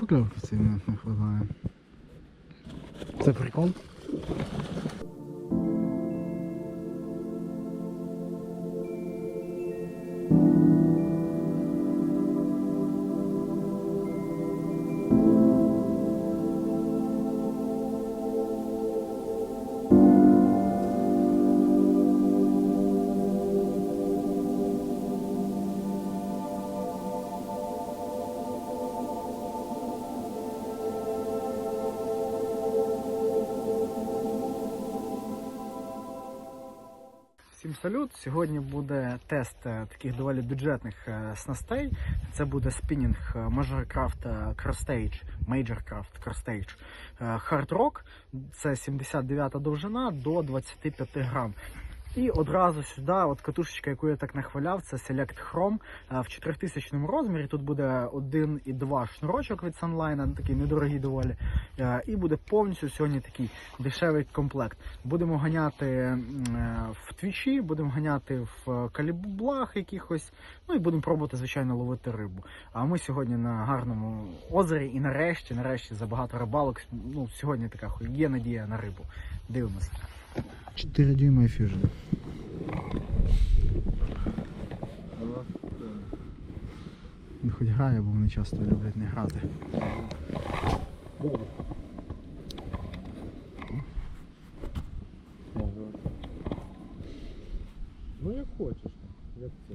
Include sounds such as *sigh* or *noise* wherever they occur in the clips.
Покльовки цей не не хватає. Це прикол? Всім салют. Сьогодні буде тест е, таких доволі бюджетних е, снастей. Це буде спінінг е, Majorcraft Crossstage, Majorcraft Crossstage е, Hard Rock. Це 79 довжина до 25 грам. І одразу сюди, от катушечка, яку я так нахваляв, це Select Chrome е, в 4000 розмірі. Тут буде один і два шнурочок від Sunline, такий недорогий доволі. Е, І буде повністю сьогодні такий дешевий комплект. Будемо ганяти е, в твічі, будемо ганяти в каліблах якихось, ну і будемо пробувати, звичайно, ловити рибу. А ми сьогодні на гарному озері і нарешті, нарешті, за багато рибалок. Ну, сьогодні така є надія на рибу. Дивимося. 4 дюйма і фюжн. Він хоч грає, бо вони часто люблять не грати. Ну як хочеш, як це.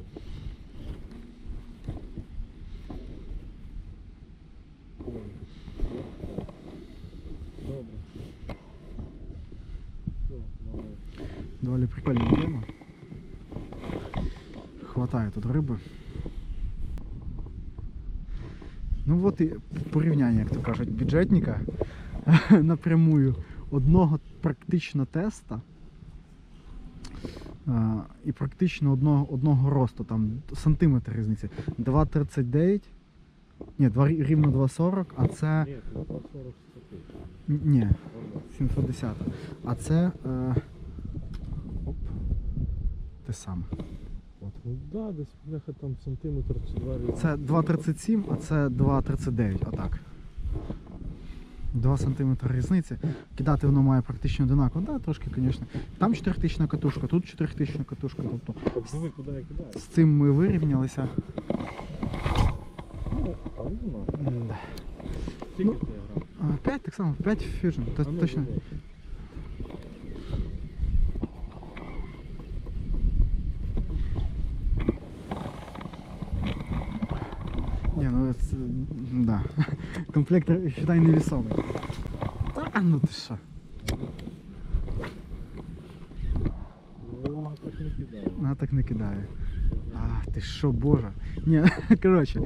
Добре. Все, давай. Доволі прикольна тема. Хватає тут риби. Ну от і порівняння, як то кажуть, бюджетника *laughs* напрямую одного практично теста а, і практично одного, одного росту, там сантиметр різниці. 2,39. Ні, два, рівно 2,40, а це. Ні, це 40 статей. Ні, 710. А це. Е, оп, те саме. От, ну да, десь бляха там сантиметр чи два різні. Це 2,37, а це 2,39. Отак. 2 см різниці. Кидати воно має практично одинаково. Да, трошки, звісно. Там 4000 катушка, тут 4000 катушка. Тобто диви, куди я кидаю. з цим ми вирівнялися. Ну, а воно. Да. Скільки Ну, ти грав? 5 так само, 5 фьюжн. Ну, Точно. Ні, ну це, да. Комплект, считай, невесомий. Та, ну ти що? О, так не кидаю. Вона так не кидає. А, ти що, боже. Ні, *laughs* коротше,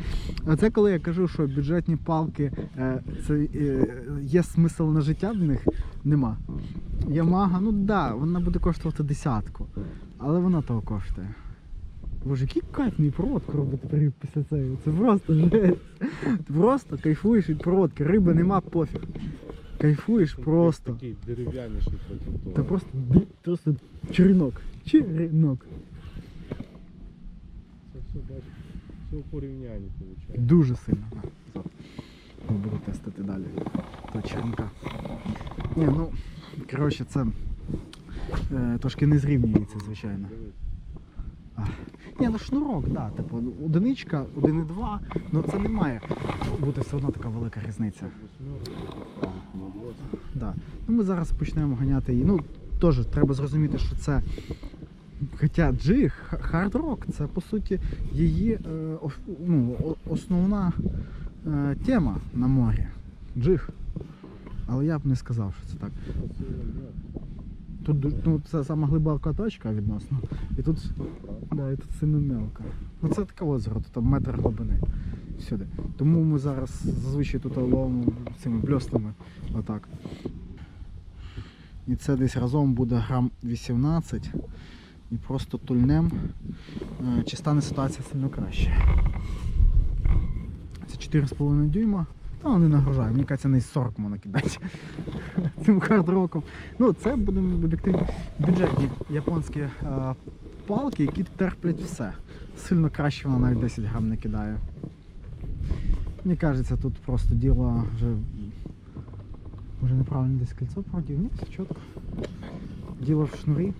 оце коли я кажу, що бюджетні палки е, це е, є смисл на життя в них, нема. Ямага, ну так, да, вона буде коштувати десятку, але вона того коштує. Боже, який кайфний проводку робити після цього. Це просто жесть. Ти просто кайфуєш від проводки, риби нема пофіг. Кайфуєш просто. Такий дерев'яніший проти того. Це просто, просто черенок. Черенок. Це все бачиш. Все в порівнянні виходить. Дуже сильно. Буду тестити далі. До черенка. Ні, ну, коротше, це е, трошки не зрівнюється, звичайно. Ні, ну шнурок, да, типу, одиничка, 1,2, ну це не має бути все одно така велика різниця. Да. Ну, ми зараз почнемо ганяти її. Ну, теж треба зрозуміти, що це. Хоча джиг, хард-рок, це по суті її е, ну, основна е, тема на морі. Джиг. Але я б не сказав, що це так. Тут ну, це сама глибока точка відносно. І тут, да, і тут сильно мелко. Ну це таке озеро, тут там метр глибини всюди. Тому ми зараз зазвичай тут ловимо цими бльосними. Отак. І це десь разом буде грам 18. І просто тульнем. Е, Чи стане ситуація сильно краще. Це 4,5 дюйма. Та вони нагружають. Мені кажеться, не 40 можна кидати *laughs* цим хардроком. Ну, це будемо об'єктивні бюджетні японські е, палки, які терплять все. Сильно краще вона навіть 10 грам не кидає. Мені кажеться, тут просто діло вже. Може неправильно десь кольцо продів? Ні, все чітко. Діло в шнурі.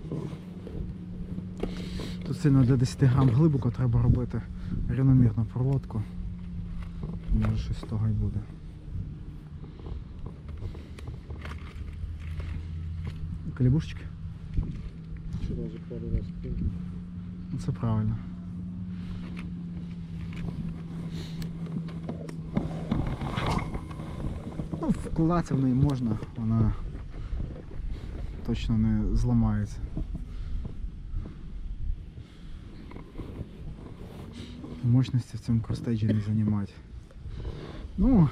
Тут сильно для 10 грам глибоко треба робити рівномірну проводку. Може щось з того і буде. Калібушечки? Вчора вже пару разів кинув. Ну, Це правильно. Ну, вкладатися в неї можна, вона точно не зламається. Мощності в цьому кростейджі не займати. Ну,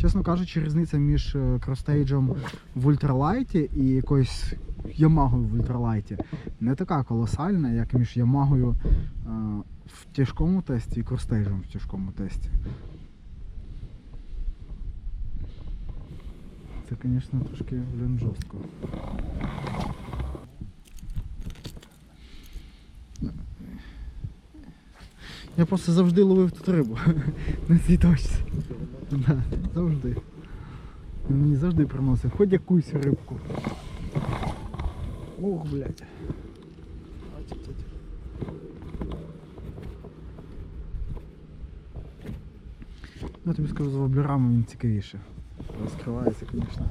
чесно кажучи, різниця між е, кростейджем в ультралайті і якоюсь Ямагою в ультралайті не така колосальна, як між Ямагою е, в тяжкому тесті і кростейджем в тяжкому тесті. Це, звісно, трошки блін, жорстко. Я просто завжди ловив тут рибу *laughs* на цій точці. Да, завжди. Він мені завжди приносив хоч якусь рибку. Ох, блядь. Я тобі скажу, з воблерами він цікавіше. Розкривається, звісно.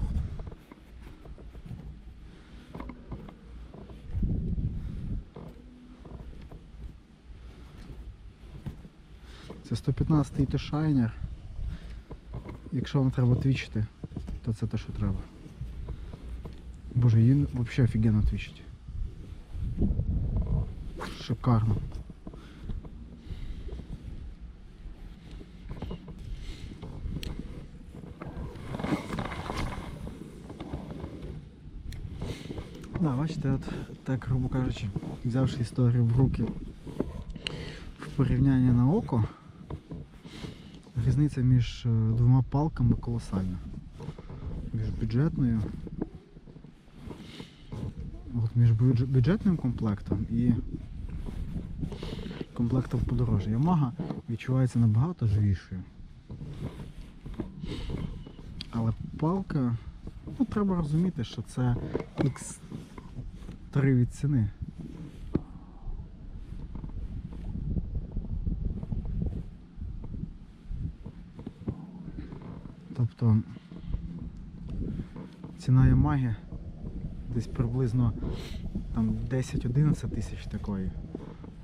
Це 115-й тошайнер. Якщо вам треба твічити, то це те, що треба. Боже, він взагалі офігенно твічить. Шикарно. Да, бачите, от так, грубо кажучи, взявши історію в руки в порівнянні на око, різниця між е, двома палками колосальна. Між бюджетною. От між бюджетним комплектом і комплектом подорожжя. Ямага відчувається набагато живішою. Але палка, ну треба розуміти, що це X3 від ціни. Тобто ціна Ямаги десь приблизно там 10-11 тисяч такої,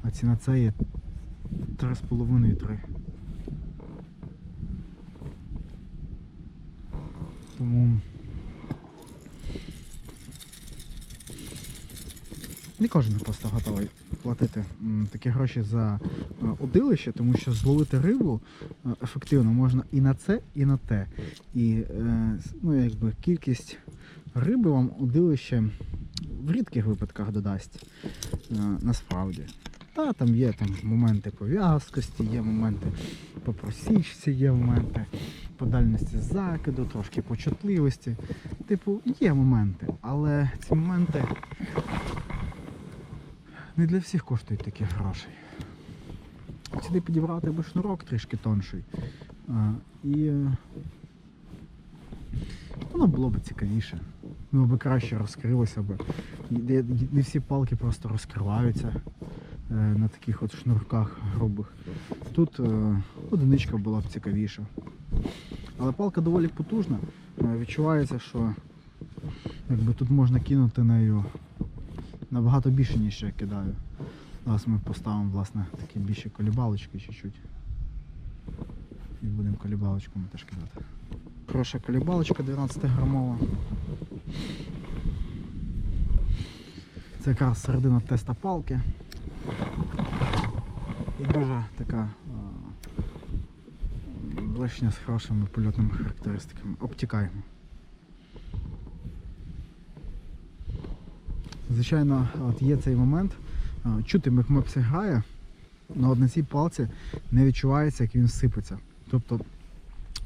а ціна цієї 3,5-3. Тому не кожен просто готовий платити такі гроші за е, удилище, тому що зловити рибу е, ефективно можна і на це, і на те. І е, ну, якби кількість риби вам удилище в рідких випадках додасть насправді. Та там є там моменти по в'язкості, є моменти по просічці, є моменти по дальності закиду, трошки по чутливості. Типу, є моменти, але ці моменти не для всіх коштують таких грошей. Сюди підібрати би шнурок трішки тонший. А, і е, воно було б цікавіше. Воно б краще розкрилося б. Не, всі палки просто розкриваються е, на таких от шнурках грубих. Тут е, одиничка була б цікавіша. Але палка доволі потужна. Відчувається, що якби тут можна кинути нею набагато більше, ніж я кидаю. Зараз ми поставимо власне такі більші колібалочки чуть-чуть. І будемо колібалочку ми теж кидати. Хороша колібалочка 12 грамова. Це якраз середина теста палки. І дуже така блешня з хорошими польотними характеристиками. Обтікаємо. Звичайно, от є цей момент. Чути мехмепси гає, але на цій палці не відчувається, як він сипеться. Тобто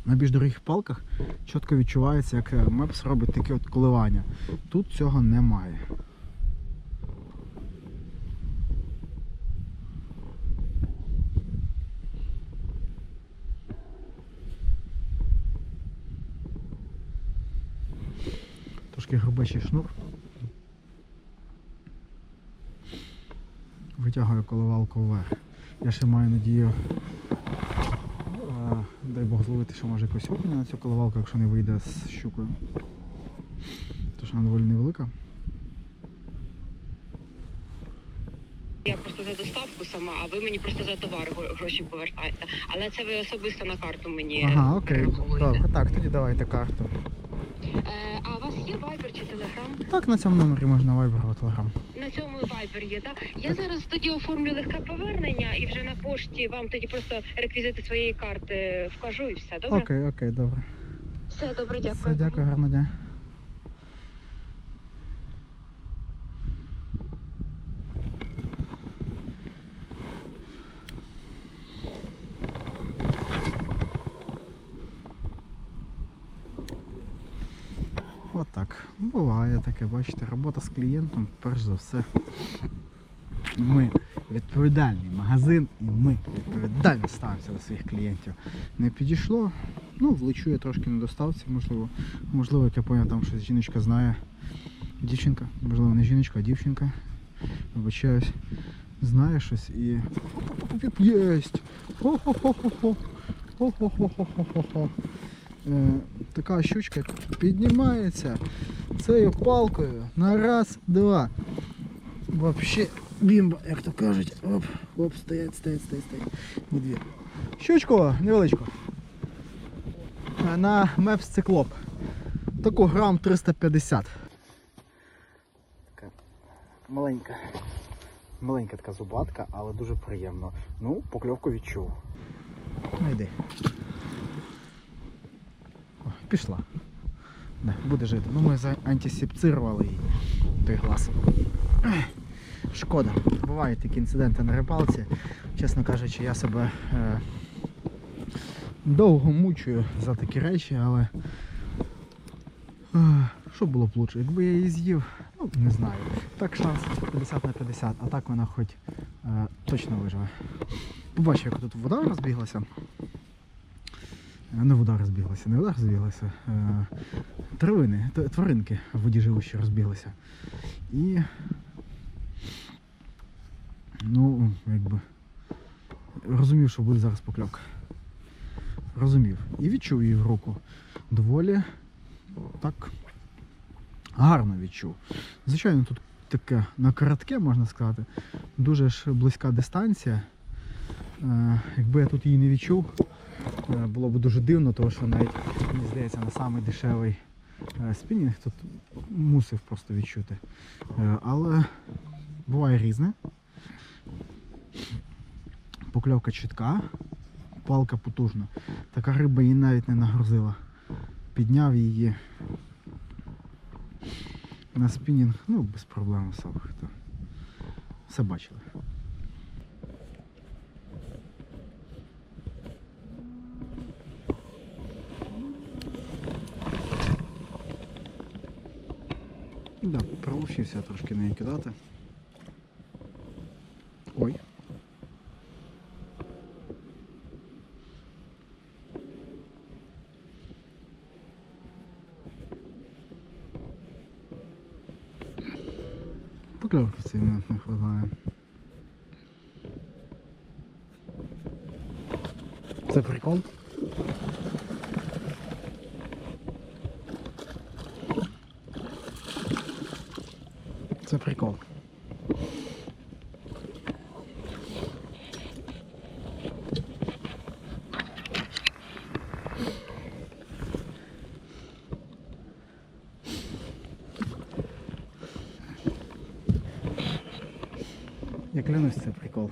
на більш дорогих палках чітко відчувається, як е, мепс робить таке от коливання. Тут цього немає. Трошки грубечий шнур. Витягую коливалку вверх. Я ще маю надію, е, дай Бог зловити, що може якось окуня на цю коливалку, якщо не вийде з щукою. Тож вона доволі невелика. Я просто за доставку сама, а ви мені просто за товар гроші повертаєте. Але це ви особисто на карту мені Ага, окей. Добре, так, тоді давайте карту. Е, а у вас є Viber чи Telegram? Так, на цьому номері можна Viber або Telegram. На цьому Viber є, так? Я зараз тоді оформлю легке повернення і вже на пошті вам тоді просто реквізити своєї карти вкажу і все, добре? Окей, окей, добре. Все, добре, дякую. Все, дякую, гарного дня. Отак. Буває таке, бачите, робота з клієнтом, перш за все. Ми відповідальний магазин і ми відповідально ставимося до своїх клієнтів. Не підійшло, ну, влечу я трошки на доставці, можливо. Можливо, як я поняв, там щось жіночка знає. Дівчинка, можливо, не жіночка, а дівчинка. Вибачаюсь, знає щось і. Єсть! Хо-хо-хо-хо-хо! Хо-хо-хо-хо-хо-хо! Е, така щучка піднімається цією палкою на раз, два. Вообще бімба, як то кажуть. Оп, оп, стоять, стоять, стоять, стоять. Не дві. Щучку невеличку. Е, На мепс циклоп. Таку грам 350. Така маленька. Маленька така зубатка, але дуже приємно. Ну, покльовку відчув. Йди. О, пішла. Не, буде жити. Ну ми заантисепцирували її той глаз. Шкода. Бувають такі інциденти на рибалці. Чесно кажучи, я себе е, довго мучую за такі речі, але е, що було б лучше? Якби я її з'їв, ну не знаю. Так шанс 50 на 50, а так вона хоч е, точно виживе. Побачив, як тут вода розбіглася. Не вода розбіглася, не вода розбіглася. Травини, тваринки в воді живущі розбіглися. І ну, якби розумів, що буде зараз покльовка. Розумів. І відчув її в руку. Доволі так гарно відчув. Звичайно, тут таке на коротке, можна сказати, дуже ж близька дистанція. Е, якби я тут її не відчув, було б дуже дивно, тому що навіть, мені здається, на самий дешевий е, спінінг тут мусив просто відчути. Е, але буває різне. Покльовка чітка, палка потужна. Така риба її навіть не нагрузила. Підняв її на спінінг, ну, без проблем особих. То все бачили. Да, проучився трошки неї кидати. Ой. Я клянусь, це прикол.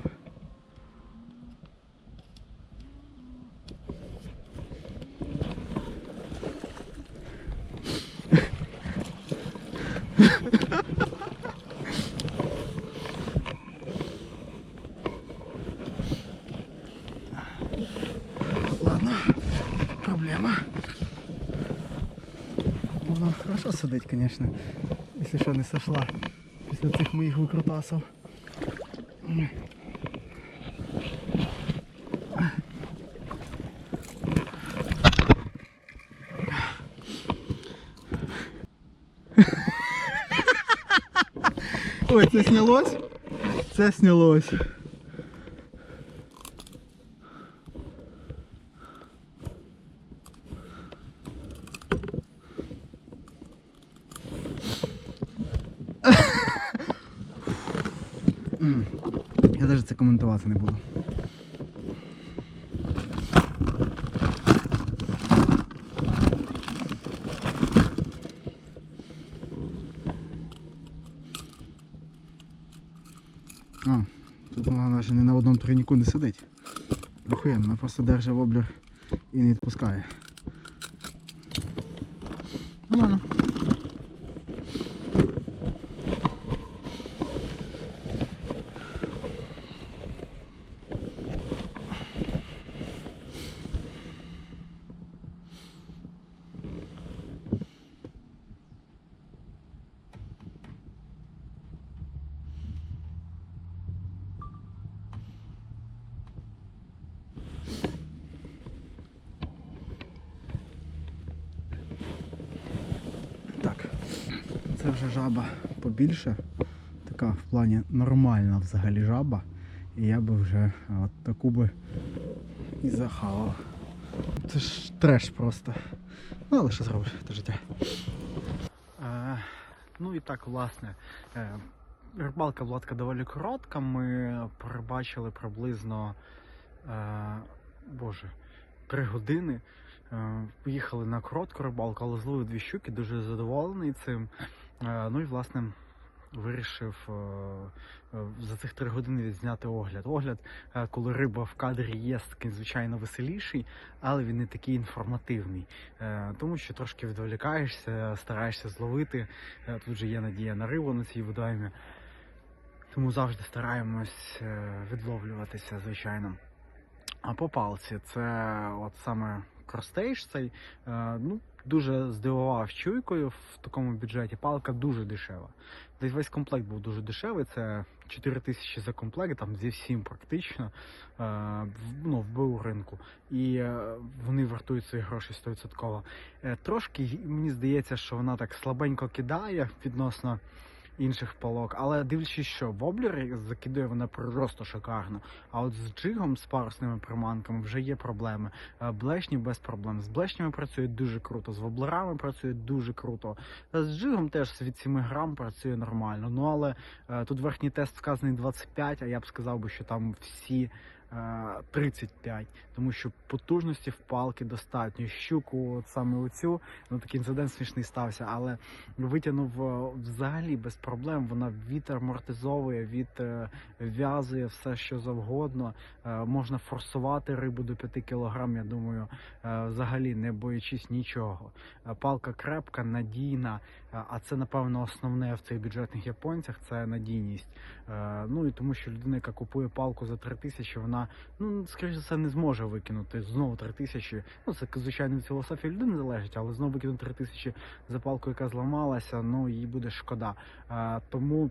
проблема. можно хорошо садить конечно если что не сошла после цих моих выкрутасов Ой, це снялось? это снялось. Я навіть це коментувати не буду. А, тут вона навіть не на одному тройнику не сидить. Охуєнно, вона просто держить воблер і не відпускає. Нормально. Так, вже жаба побільше. Така в плані нормальна взагалі жаба. І я би вже от таку би і захавав. Це ж треш просто. Ну, але що зробиш, це життя. Е, ну і так, власне. Е, рибалка була доволі коротка. Ми перебачили приблизно. Е, боже, три години. Е, Поїхали на коротку рибалку, але зловив дві щуки, дуже задоволений цим. Е, Ну і власне вирішив е, е, за цих три години відзняти огляд. Огляд, коли риба в кадрі є, такий звичайно веселіший, але він не такий інформативний. Тому що трошки відволікаєшся, стараєшся зловити. Тут же є надія на рибу на цій водоймі. Тому завжди стараємось відловлюватися, звичайно. А по палці це от саме кростейдж цей. Ну, дуже здивував чуйкою в такому бюджеті. Палка дуже дешева. Десь весь комплект був дуже дешевий. Це 4 тисячі за комплект, там зі всім практично е, ну, в БУ ринку. І е, вони вартують свої гроші 100%. Е, трошки мені здається, що вона так слабенько кидає відносно інших палок, але дивлячись, що воблери закидує вона просто шикарно. А от з джигом, з парусними приманками вже є проблеми. Е, Блешні без проблем. З блешнями працює дуже круто, з воблерами працює дуже круто. Е, З джигом теж від 7 грам працює нормально. Ну але е, тут верхній тест вказаний 25, а я б сказав би, що там всі. Е, 35, тому що потужності в палки достатньо. Щуку, от саме оцю, ну такий інцидент смішний стався, але витягнув е, взагалі без проблем. Вона відамортизовує, від е, все, що завгодно. Е, можна форсувати рибу до 5 кг, я думаю, е, взагалі не боячись нічого. Е, палка крепка, надійна, е, а це, напевно, основне в цих бюджетних японцях це надійність. Е, ну і тому, що людина, яка купує палку за 3 тисячі, вона, ну, скоріше за все, не зможе викинути знову три тисячі. Ну, це, звичайно, від філософії людини залежить, але знову викинути три тисячі за палку, яка зламалася, ну, їй буде шкода. А, тому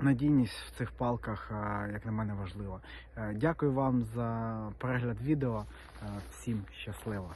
надійність в цих палках, як на мене, важлива. Е, Дякую вам за перегляд відео. Е, Всім щасливо!